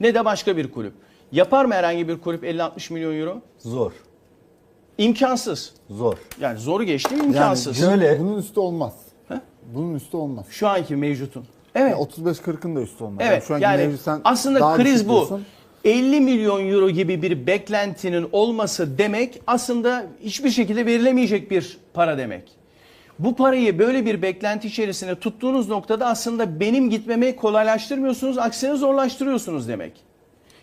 ne de başka bir kulüp. Yapar mı herhangi bir kulüp 50-60 milyon euro? Zor. İmkansız. Zor. Yani zoru geçtim Yani imkansız. Şöyle- bunun üstü olmaz. He? Bunun üstü olmaz. Şu anki mevcutun. Evet. Yani 35-40'ın da üstü olmaz. Evet şu anki yani mevcut sen aslında kriz bu. diyorsun. 50 milyon euro gibi bir beklentinin olması demek aslında hiçbir şekilde verilemeyecek bir para demek. Bu parayı böyle bir beklenti içerisinde tuttuğunuz noktada aslında benim gitmemi kolaylaştırmıyorsunuz, aksine zorlaştırıyorsunuz demek.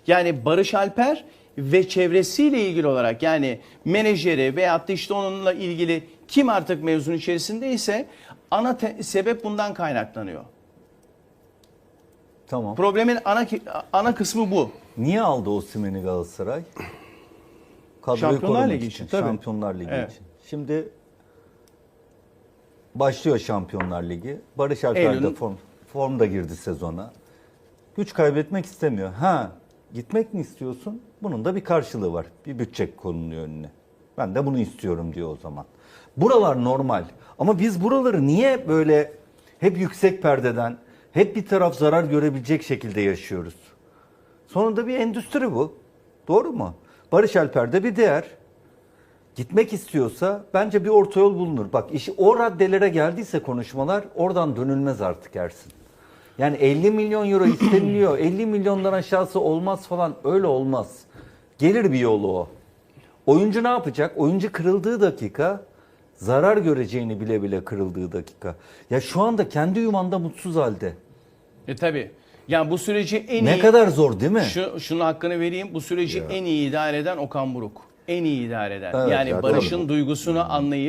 Yani Barış Alper ve çevresiyle ilgili olarak yani menajeri veyahut da işte onunla ilgili kim artık mevzun içerisindeyse ana te- sebep bundan kaynaklanıyor. Tamam. Problemin ana ana kısmı bu. Niye aldı Osimhen'i Galatasaray? Kadroyu Şampiyonlar Ligi için. için, tabii. Şampiyonlar Ligi Evet. için. Şimdi başlıyor Şampiyonlar Ligi. Barış Alper de form, formda girdi sezona. Güç kaybetmek istemiyor. Ha gitmek mi istiyorsun? Bunun da bir karşılığı var. Bir bütçe konuluyor önüne. Ben de bunu istiyorum diyor o zaman. Buralar normal. Ama biz buraları niye böyle hep yüksek perdeden, hep bir taraf zarar görebilecek şekilde yaşıyoruz? Sonunda bir endüstri bu. Doğru mu? Barış Alper'de bir değer. Gitmek istiyorsa bence bir orta yol bulunur. Bak işi o raddelere geldiyse konuşmalar oradan dönülmez artık Ersin. Yani 50 milyon euro isteniliyor. 50 milyondan aşağısı olmaz falan. Öyle olmaz. Gelir bir yolu o. Oyuncu ne yapacak? Oyuncu kırıldığı dakika zarar göreceğini bile bile kırıldığı dakika. Ya şu anda kendi yumanda mutsuz halde. E tabi. Yani bu süreci en Ne iyi kadar zor değil mi? şu şunun hakkını vereyim. Bu süreci en iyi idare eden Okan Buruk. En iyi idare eden. Evet, yani ya, Barış'ın duygusunu anlayıp